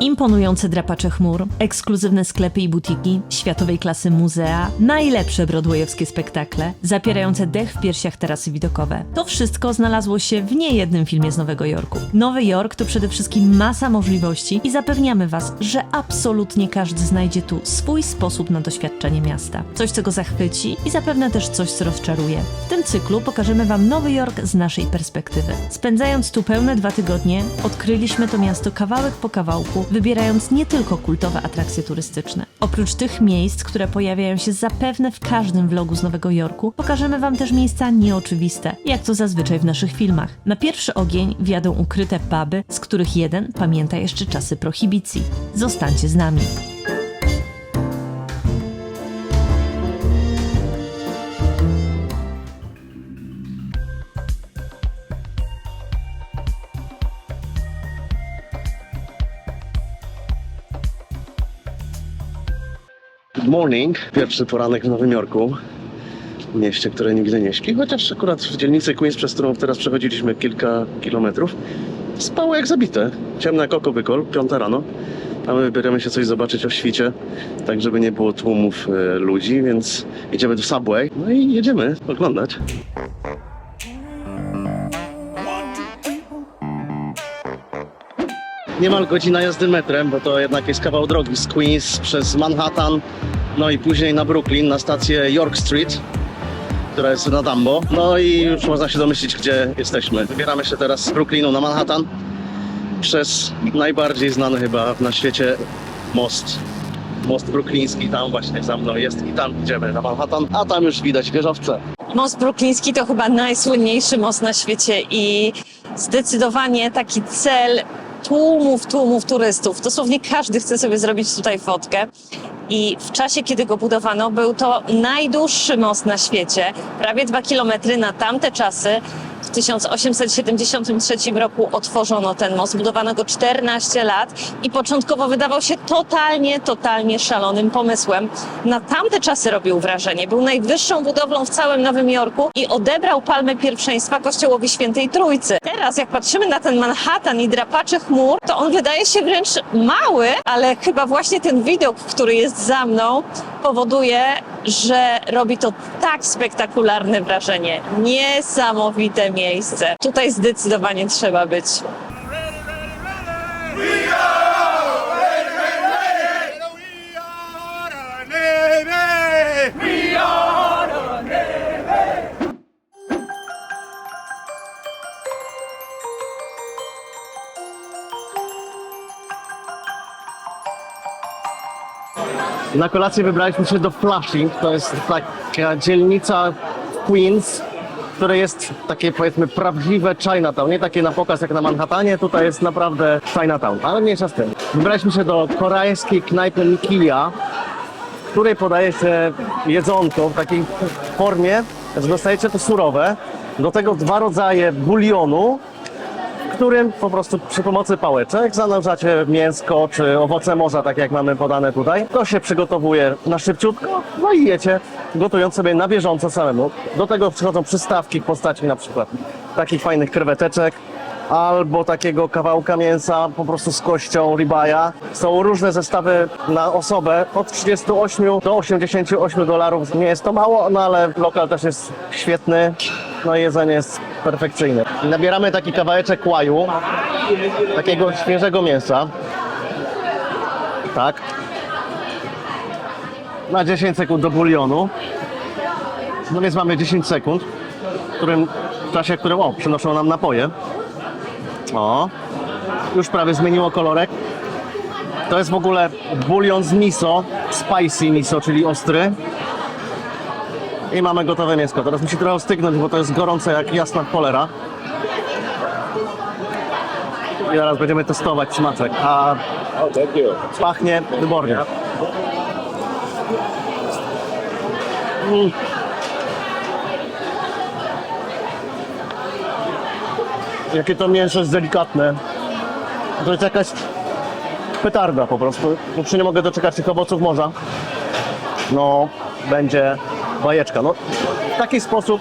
Imponujące drapacze chmur, ekskluzywne sklepy i butiki, światowej klasy muzea, najlepsze broadwayowskie spektakle, zapierające dech w piersiach tarasy widokowe. To wszystko znalazło się w niejednym filmie z Nowego Jorku. Nowy Jork to przede wszystkim masa możliwości i zapewniamy Was, że absolutnie każdy znajdzie tu swój sposób na doświadczenie miasta. Coś, co go zachwyci i zapewne też coś, co rozczaruje. W tym cyklu pokażemy Wam Nowy Jork z naszej perspektywy. Spędzając tu pełne dwa tygodnie, odkryliśmy to miasto kawałek po kawałku, wybierając nie tylko kultowe atrakcje turystyczne. Oprócz tych miejsc, które pojawiają się zapewne w każdym vlogu z Nowego Jorku, pokażemy Wam też miejsca nieoczywiste, jak to zazwyczaj w naszych filmach. Na pierwszy ogień wjadą ukryte puby, z których jeden pamięta jeszcze czasy prohibicji. Zostańcie z nami. Morning. Pierwszy poranek w Nowym Jorku. Mieście, które nigdy nie śpi, chociaż akurat w dzielnicy Queens, przez którą teraz przechodziliśmy kilka kilometrów, spało jak zabite. Ciemne jak oko wykol, piąta rano. A my wybieramy się coś zobaczyć o świcie, tak żeby nie było tłumów e, ludzi, więc jedziemy do Subway. No i jedziemy oglądać. Niemal godzina jazdy metrem, bo to jednak jest kawał drogi z Queens przez Manhattan, no i później na Brooklyn, na stację York Street, która jest na Dumbo. No i już można się domyślić, gdzie jesteśmy. Wybieramy się teraz z Brooklynu na Manhattan przez najbardziej znany chyba na świecie most. Most brukliński, tam właśnie za mną jest i tam idziemy na Manhattan, a tam już widać wieżowce. Most brukliński to chyba najsłynniejszy most na świecie i zdecydowanie taki cel tłumów, tłumów turystów. Dosłownie każdy chce sobie zrobić tutaj fotkę. I w czasie, kiedy go budowano, był to najdłuższy most na świecie, prawie dwa kilometry na tamte czasy. W 1873 roku otworzono ten most, budowano go 14 lat i początkowo wydawał się totalnie, totalnie szalonym pomysłem. Na tamte czasy robił wrażenie. Był najwyższą budowlą w całym Nowym Jorku i odebrał palmę pierwszeństwa Kościołowi Świętej Trójcy. Teraz, jak patrzymy na ten Manhattan i drapaczy chmur, to on wydaje się wręcz mały, ale chyba właśnie ten widok, który jest za mną, powoduje, że robi to tak spektakularne wrażenie. Niesamowite miejsce. Tutaj zdecydowanie trzeba być. Na kolację wybraliśmy się do Flushing. To jest taka dzielnica Queens, które jest takie powiedzmy prawdziwe Chinatown. Nie takie na pokaz jak na Manhattanie, tutaj jest naprawdę Chinatown, ale mniejsza z tym. Wybraliśmy się do koreańskiej knajpy Nikiya, w której podaje się jedzonko w takiej formie, że dostajecie to surowe. Do tego dwa rodzaje bulionu, którym po prostu przy pomocy pałeczek zanurzacie mięsko czy owoce morza, tak jak mamy podane tutaj. To się przygotowuje na szybciutko, no i jecie, gotując sobie na bieżąco samemu. Do tego przychodzą przystawki w postaci na przykład takich fajnych kreweteczek, albo takiego kawałka mięsa po prostu z kością ribaja. Są różne zestawy na osobę od 38 do 88 dolarów. Nie jest to mało, no ale lokal też jest świetny. No i jedzenie jest perfekcyjne. Nabieramy taki kawałeczek łaju, takiego świeżego mięsa. Tak. Na 10 sekund do bulionu. No więc mamy 10 sekund, w, którym, w czasie którym o, przynoszą nam napoje. O, już prawie zmieniło kolorek. To jest w ogóle bulion z miso, spicy miso, czyli ostry. I mamy gotowe mięsko. Teraz musi trochę stygnąć, bo to jest gorące jak jasna cholera. I zaraz będziemy testować smaczek, a pachnie wybornie. Mm. Jakie to mięso jest delikatne. To jest jakaś petarda po prostu. Już nie mogę doczekać tych owoców morza. No, będzie bajeczka. No, w taki sposób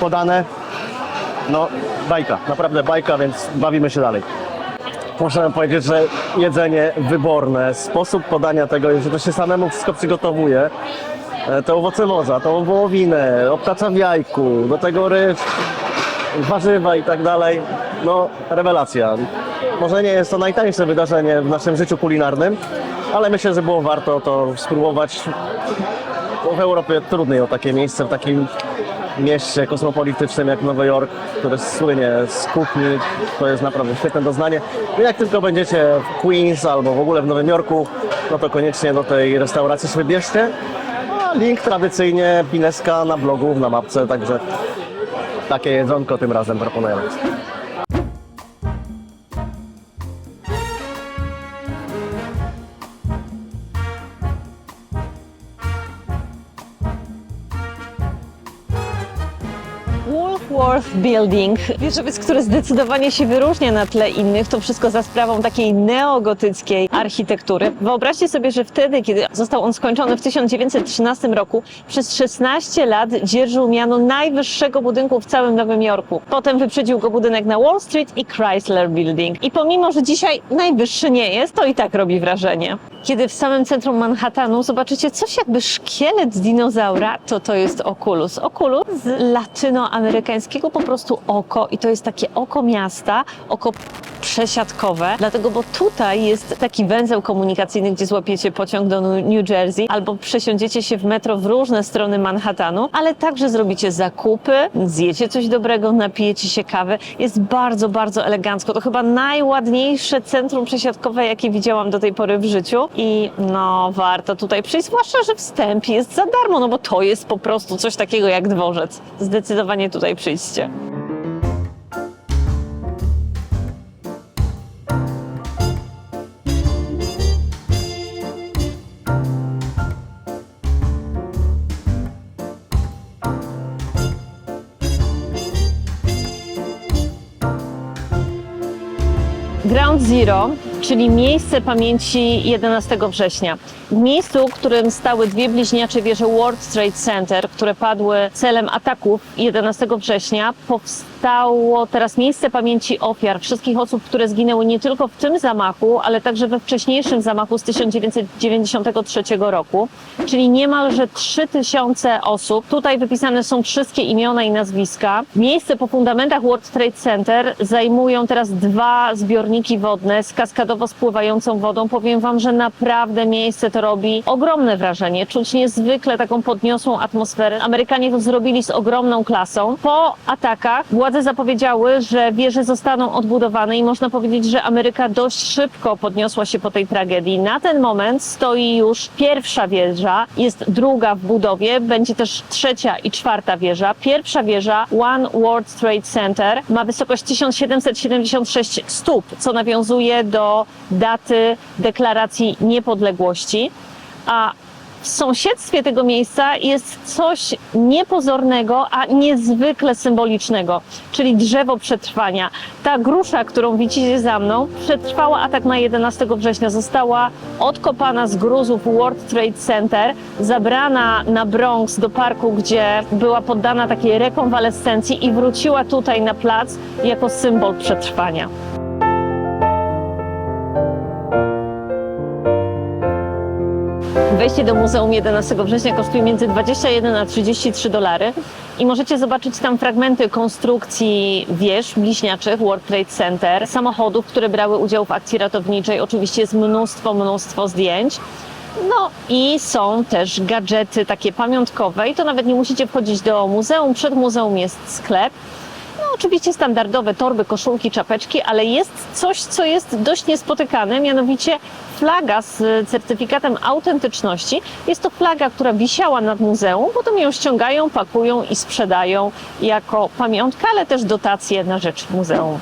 podane, no, bajka. Naprawdę bajka, więc bawimy się dalej. możemy powiedzieć, że jedzenie wyborne, sposób podania tego, że to się samemu wszystko przygotowuje. E, Te owoce morza, tą wołowinę, obtacza w jajku, do tego ryż, warzywa i tak dalej. No, rewelacja. Może nie jest to najtańsze wydarzenie w naszym życiu kulinarnym, ale myślę, że było warto to spróbować. Bo W Europie trudniej o takie miejsce w takim mieście kosmopolitycznym jak Nowy Jork, które słynie z kuchni. To jest naprawdę świetne doznanie. No jak tylko będziecie w Queens albo w ogóle w Nowym Jorku, no to koniecznie do tej restauracji się wybierzcie. A link tradycyjnie Pineska na blogu, na mapce, także takie jedzonko tym razem proponujemy. Woolworth Building, wieżowiec, który zdecydowanie się wyróżnia na tle innych, to wszystko za sprawą takiej neogotyckiej architektury. Wyobraźcie sobie, że wtedy, kiedy został on skończony w 1913 roku, przez 16 lat dzierżył miano najwyższego budynku w całym Nowym Jorku. Potem wyprzedził go budynek na Wall Street i Chrysler Building. I pomimo, że dzisiaj najwyższy nie jest, to i tak robi wrażenie. Kiedy w samym centrum Manhattanu zobaczycie coś jakby szkielet dinozaura, to to jest Oculus. Oculus z latynoamerykańskiego po prostu oko i to jest takie oko miasta, oko przesiadkowe, dlatego, bo tutaj jest taki węzeł komunikacyjny, gdzie złapiecie pociąg do New Jersey albo przesiądziecie się w metro w różne strony Manhattanu, ale także zrobicie zakupy, zjecie coś dobrego, napijecie się kawy. Jest bardzo, bardzo elegancko. To chyba najładniejsze centrum przesiadkowe, jakie widziałam do tej pory w życiu i no, warto tutaj przyjść, zwłaszcza, że wstęp jest za darmo, no bo to jest po prostu coś takiego jak dworzec. Zdecydowanie tutaj przyjdźcie. Ground Zero, czyli miejsce pamięci 11 września. W miejscu, w którym stały dwie bliźniacze wieże World Trade Center, które padły celem ataków 11 września, powstało teraz miejsce pamięci ofiar, wszystkich osób, które zginęły nie tylko w tym zamachu, ale także we wcześniejszym zamachu z 1993 roku, czyli niemalże 3000 osób. Tutaj wypisane są wszystkie imiona i nazwiska. Miejsce po fundamentach World Trade Center zajmują teraz dwa zbiorniki wodne z kaskadowo spływającą wodą. Powiem Wam, że naprawdę miejsce to robi ogromne wrażenie. Czuć niezwykle taką podniosłą atmosferę. Amerykanie to zrobili z ogromną klasą. Po atakach władze zapowiedziały, że wieże zostaną odbudowane i można powiedzieć, że Ameryka dość szybko podniosła się po tej tragedii. Na ten moment stoi już pierwsza wieża, jest druga w budowie, będzie też trzecia i czwarta wieża. Pierwsza wieża, One World Trade Center, ma wysokość 1776 stóp, co nawiązuje do daty deklaracji niepodległości. A w sąsiedztwie tego miejsca jest coś niepozornego, a niezwykle symbolicznego, czyli drzewo przetrwania. Ta grusza, którą widzicie za mną, przetrwała atak na 11 września. Została odkopana z gruzów World Trade Center, zabrana na Bronx do parku, gdzie była poddana takiej rekonwalescencji i wróciła tutaj na plac jako symbol przetrwania. Wejście do Muzeum 11 września kosztuje między 21 a 33 dolary i możecie zobaczyć tam fragmenty konstrukcji wież bliźniaczych World Trade Center, samochodów, które brały udział w akcji ratowniczej. Oczywiście jest mnóstwo, mnóstwo zdjęć. No i są też gadżety takie pamiątkowe i to nawet nie musicie wchodzić do muzeum. Przed muzeum jest sklep. Oczywiście standardowe torby, koszulki, czapeczki, ale jest coś, co jest dość niespotykane, mianowicie flaga z certyfikatem autentyczności. Jest to flaga, która wisiała nad muzeum, potem ją ściągają, pakują i sprzedają jako pamiątkę, ale też dotacje na rzecz muzeum.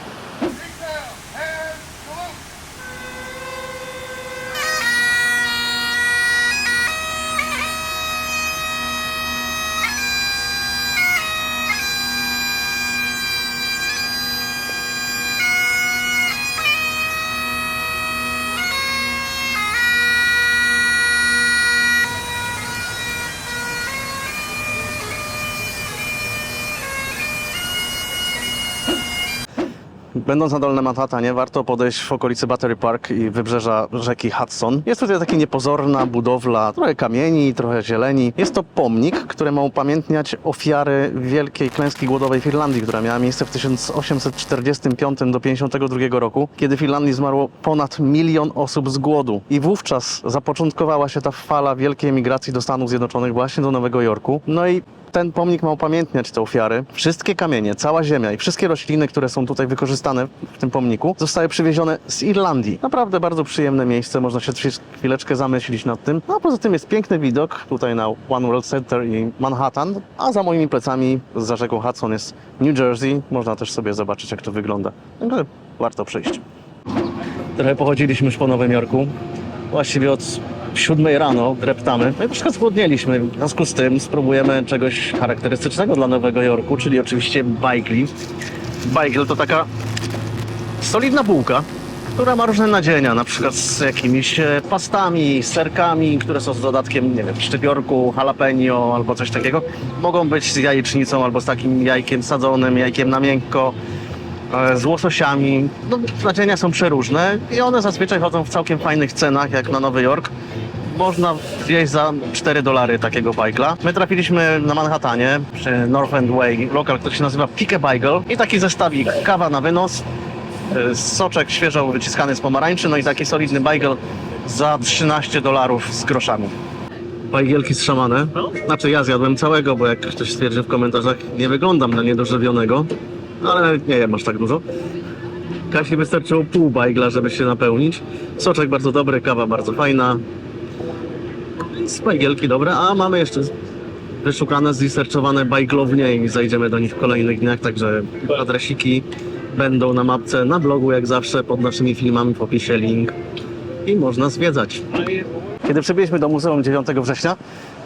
Będąc na Dolnym Manhattanie, warto podejść w okolicy Battery Park i wybrzeża rzeki Hudson. Jest tutaj taka niepozorna budowla, trochę kamieni, trochę zieleni. Jest to pomnik, który ma upamiętniać ofiary wielkiej klęski głodowej w Irlandii, która miała miejsce w 1845 do 52 roku, kiedy w Irlandii zmarło ponad milion osób z głodu. I wówczas zapoczątkowała się ta fala wielkiej emigracji do Stanów Zjednoczonych właśnie do Nowego Jorku. No i ten pomnik ma upamiętniać te ofiary. Wszystkie kamienie, cała ziemia i wszystkie rośliny, które są tutaj wykorzystane w tym pomniku, zostały przywiezione z Irlandii. Naprawdę bardzo przyjemne miejsce, można się chwileczkę zamyślić nad tym. No a poza tym jest piękny widok tutaj na One World Center i Manhattan, a za moimi plecami za rzeką Hudson jest New Jersey. Można też sobie zobaczyć, jak to wygląda. Także warto przyjść. Trochę pochodziliśmy już po Nowym Jorku. Właściwie od 7 rano dreptamy. No i troszkę zgłodnieliśmy. W związku z tym spróbujemy czegoś charakterystycznego dla Nowego Jorku, czyli oczywiście bajgli. Bajgl to taka solidna bułka, która ma różne nadzienia, na przykład z jakimiś e, pastami, serkami, które są z dodatkiem, nie wiem, szczypiorku, jalapeno albo coś takiego. Mogą być z jajecznicą albo z takim jajkiem sadzonym, jajkiem na miękko, e, z łososiami. No, nadzienia są przeróżne i one zazwyczaj chodzą w całkiem fajnych cenach, jak na Nowy Jork. Można zjeść za 4 dolary takiego bajgla. My trafiliśmy na Manhattanie przy North End Way, lokal, który się nazywa Pick Bagel i taki zestawik, kawa na wynos, y, soczek świeżo wyciskany z pomarańczy, no i taki solidny bagel za 13 dolarów z groszami. Bajgielki strzamane. Znaczy ja zjadłem całego, bo jak ktoś stwierdzi w komentarzach, nie wyglądam na niedożywionego, ale nie jem aż tak dużo. Kasi wystarczyło pół bajgla, żeby się napełnić. Soczek bardzo dobry, kawa bardzo fajna. Więc bajgielki dobre, a mamy jeszcze wyszukane, zresearchowane bajglownie i zajdziemy do nich w kolejnych dniach, także adresiki będą na mapce, na blogu jak zawsze, pod naszymi filmami w opisie link i można zwiedzać. Kiedy przybyliśmy do Muzeum 9 września,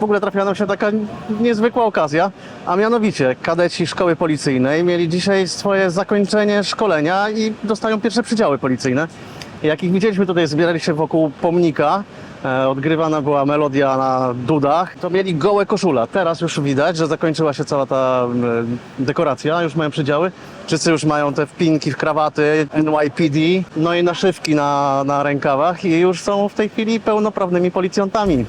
w ogóle trafiła nam się taka niezwykła okazja, a mianowicie kadeci szkoły policyjnej mieli dzisiaj swoje zakończenie szkolenia i dostają pierwsze przydziały policyjne. Jak ich widzieliśmy tutaj, zbierali się wokół pomnika, e, odgrywana była melodia na dudach, to mieli gołe koszule. Teraz już widać, że zakończyła się cała ta e, dekoracja, już mają przydziały. Wszyscy już mają te wpinki w krawaty NYPD, no i naszywki na, na rękawach i już są w tej chwili pełnoprawnymi policjantami.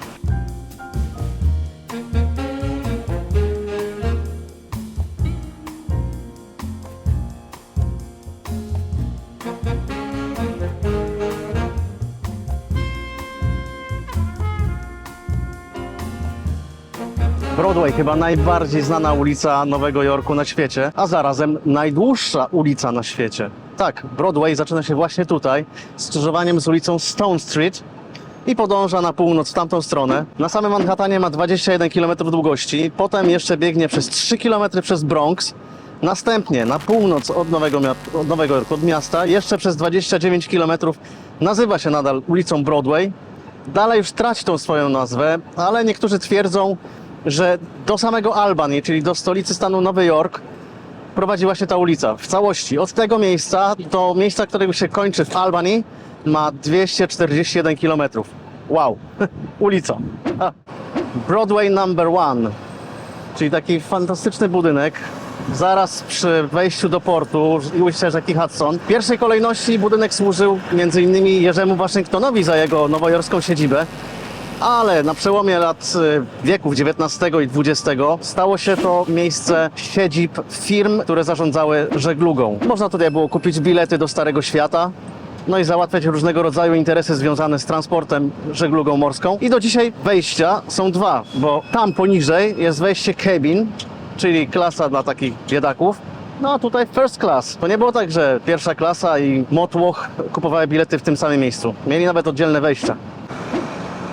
Chyba najbardziej znana ulica Nowego Jorku na świecie, a zarazem najdłuższa ulica na świecie. Tak, Broadway zaczyna się właśnie tutaj, skrzyżowaniem z ulicą Stone Street i podąża na północ w tamtą stronę. Na samym Manhattanie ma 21 km długości, potem jeszcze biegnie przez 3 km przez Bronx, następnie na północ od Nowego, od Nowego Jorku, od miasta, jeszcze przez 29 km nazywa się nadal ulicą Broadway. Dalej już traci tą swoją nazwę, ale niektórzy twierdzą, że do samego Albany, czyli do stolicy stanu Nowy Jork, prowadzi właśnie ta ulica w całości. Od tego miejsca do miejsca, którego się kończy w Albany, ma 241 km. Wow, ulica. Broadway Number One, czyli taki fantastyczny budynek. Zaraz przy wejściu do portu i ujścia rzeki Hudson. W pierwszej kolejności budynek służył m.in. Jerzemu Waszyngtonowi za jego nowojorską siedzibę. Ale na przełomie lat y, wieków XIX i XX stało się to miejsce siedzib firm, które zarządzały żeglugą. Można tutaj było kupić bilety do Starego Świata, no i załatwiać różnego rodzaju interesy związane z transportem, żeglugą morską. I do dzisiaj wejścia są dwa, bo tam poniżej jest wejście cabin, czyli klasa dla takich biedaków. No a tutaj first class. To nie było tak, że pierwsza klasa i motłoch kupowały bilety w tym samym miejscu. Mieli nawet oddzielne wejścia.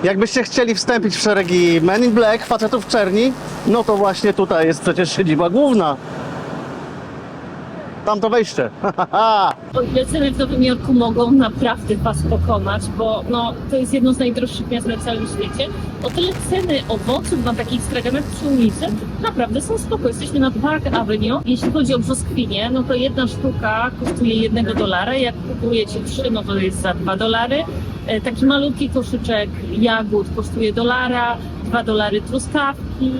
Jakbyście chcieli wstąpić w szeregi Men in Black, facetów w czerni, no to właśnie tutaj jest przecież siedziba główna. Tam to wejście. O ile ceny w Nowym Jorku mogą naprawdę Was pokonać, bo no, to jest jedno z najdroższych miast na całym świecie, o tyle ceny owoców na takich straganach przy ulicy naprawdę są spoko. Jesteśmy na Park Avenue. Jeśli chodzi o brzoskwinie, no to jedna sztuka kosztuje jednego dolara. Jak kupujecie trzy, no to jest za dwa dolary. E, Taki malutki koszyczek jagód kosztuje dolara, dwa dolary truskawki.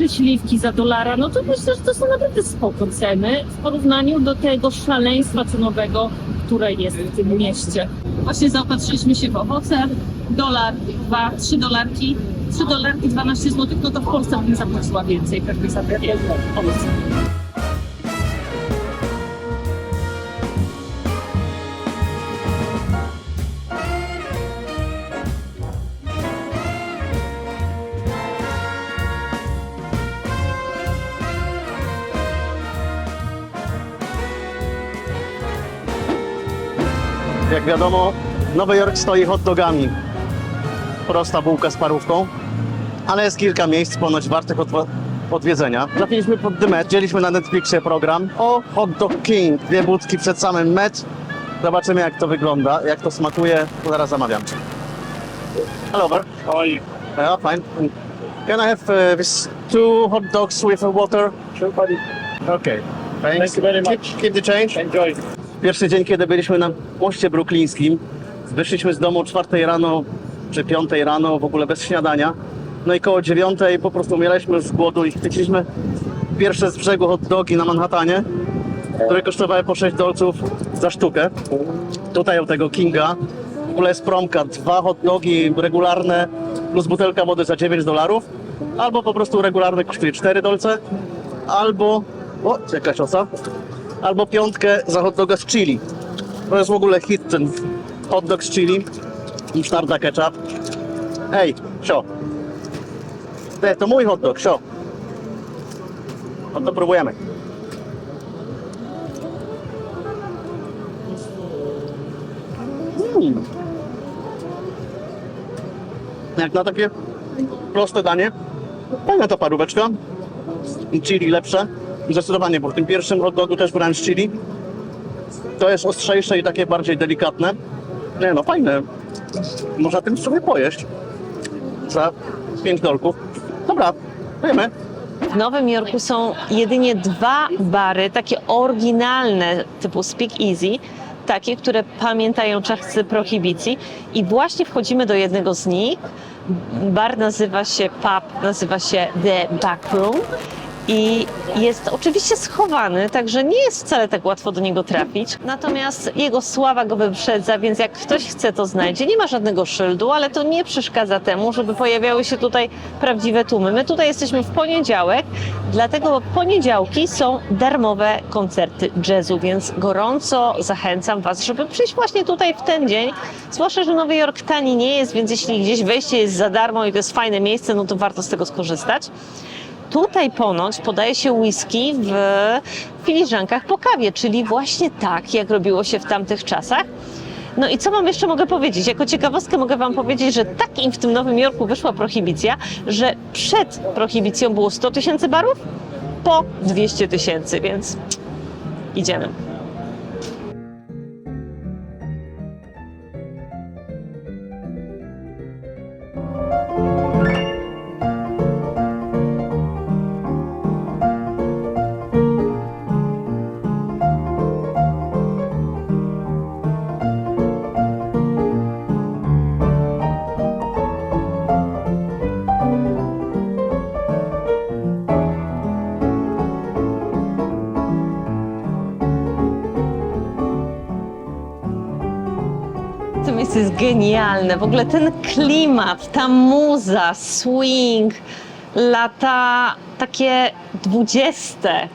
E, trzy śliwki za dolara, no to myślę, że to są naprawdę spoko ceny w porównaniu do tego szaleństwa cenowego, które jest w tym mieście. Właśnie zaopatrzyliśmy się w owoce, dolar, dwa, trzy dolarki, trzy dolarki, 12 zł, no to w Polsce bym zapłaciła więcej pewnie za takie owoce. Wiadomo, Nowy Jork stoi hot dogami. Prosta bułka z parówką, ale jest kilka miejsc ponoć wartych odwa- odwiedzenia. Trafiliśmy pod The Met, widzieliśmy na Netflixie program o Hot Dog King. Dwie budki przed samym Met. Zobaczymy jak to wygląda, jak to smakuje. Zaraz zamawiam. Hello. How are you? Yeah, fine. Can I have uh, this two hot dogs with water? Sure, buddy. Okay. Thanks. Thank you very much. Keep, keep the change. Enjoy. Pierwszy dzień, kiedy byliśmy na moście bruklińskim, wyszliśmy z domu o 4 rano czy 5 rano, w ogóle bez śniadania. No i koło 9 po prostu umieraliśmy z głodu i chwyciliśmy pierwsze z brzegu hot dogi na Manhattanie, które kosztowały po 6 dolców za sztukę. Tutaj u tego Kinga. W ogóle jest promka, dwa hot dogi regularne plus butelka wody za 9 dolarów, albo po prostu regularne kosztuje 4 dolce, albo... O, jakaś osa albo piątkę za hot doga z chili. To jest w ogóle hit ten hot dog z chili, musztarda, ketchup. Ej, sio. Te, to mój hot dog, sio. No to próbujemy. Mm. Jak na takie proste danie, fajna ta paróweczka i chili lepsze. Zdecydowanie, bo w tym pierwszym hot też brałem z chili. To jest ostrzejsze i takie bardziej delikatne. Nie no, fajne. Można tym sobie pojeść. Za 5 dolków. Dobra, jemy. W Nowym Jorku są jedynie dwa bary, takie oryginalne, typu Speak Easy, takie, które pamiętają czasy prohibicji. I właśnie wchodzimy do jednego z nich. Bar nazywa się, pub nazywa się The Backroom. I jest oczywiście schowany, także nie jest wcale tak łatwo do niego trafić. Natomiast jego sława go wyprzedza, więc jak ktoś chce, to znajdzie. Nie ma żadnego szyldu, ale to nie przeszkadza temu, żeby pojawiały się tutaj prawdziwe tłumy. My tutaj jesteśmy w poniedziałek, dlatego poniedziałki są darmowe koncerty jazzu, więc gorąco zachęcam Was, żeby przyjść właśnie tutaj w ten dzień. Zwłaszcza, że Nowy Jork tani nie jest, więc jeśli gdzieś wejście jest za darmo i to jest fajne miejsce, no to warto z tego skorzystać. Tutaj ponoć podaje się whisky w filiżankach po kawie, czyli właśnie tak, jak robiło się w tamtych czasach. No i co wam jeszcze mogę powiedzieć? Jako ciekawostkę mogę wam powiedzieć, że tak im w tym Nowym Jorku wyszła prohibicja, że przed prohibicją było 100 tysięcy barów, po 200 tysięcy, więc idziemy. Jest genialne. W ogóle ten klimat, ta muza, swing, lata takie dwudzieste.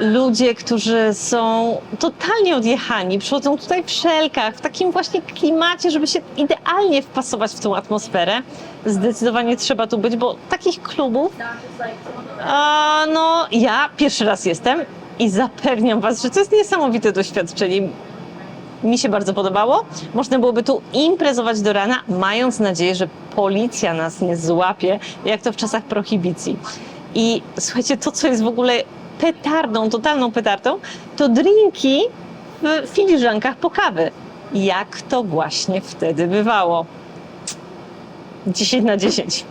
Ludzie, którzy są totalnie odjechani, przychodzą tutaj w szelkach, w takim właśnie klimacie, żeby się idealnie wpasować w tą atmosferę. Zdecydowanie trzeba tu być, bo takich klubów, a, no ja pierwszy raz jestem i zapewniam Was, że to jest niesamowite doświadczenie mi się bardzo podobało. Można byłoby tu imprezować do rana, mając nadzieję, że policja nas nie złapie, jak to w czasach prohibicji. I słuchajcie, to co jest w ogóle petardą, totalną petardą, to drinki w filiżankach po kawy. Jak to właśnie wtedy bywało. 10 na 10.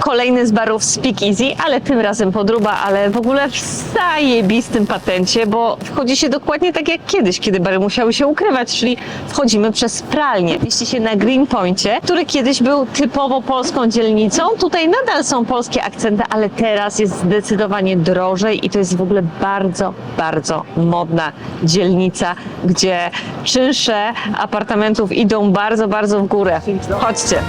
Kolejny z barów Speakeasy, ale tym razem podruba, ale w ogóle w zajebistym patencie, bo wchodzi się dokładnie tak jak kiedyś, kiedy bary musiały się ukrywać, czyli wchodzimy przez pralnię. Mieści się na Greenpoincie, który kiedyś był typowo polską dzielnicą. Tutaj nadal są polskie akcenty, ale teraz jest zdecydowanie drożej i to jest w ogóle bardzo, bardzo modna dzielnica, gdzie czynsze apartamentów idą bardzo, bardzo w górę. Chodźcie.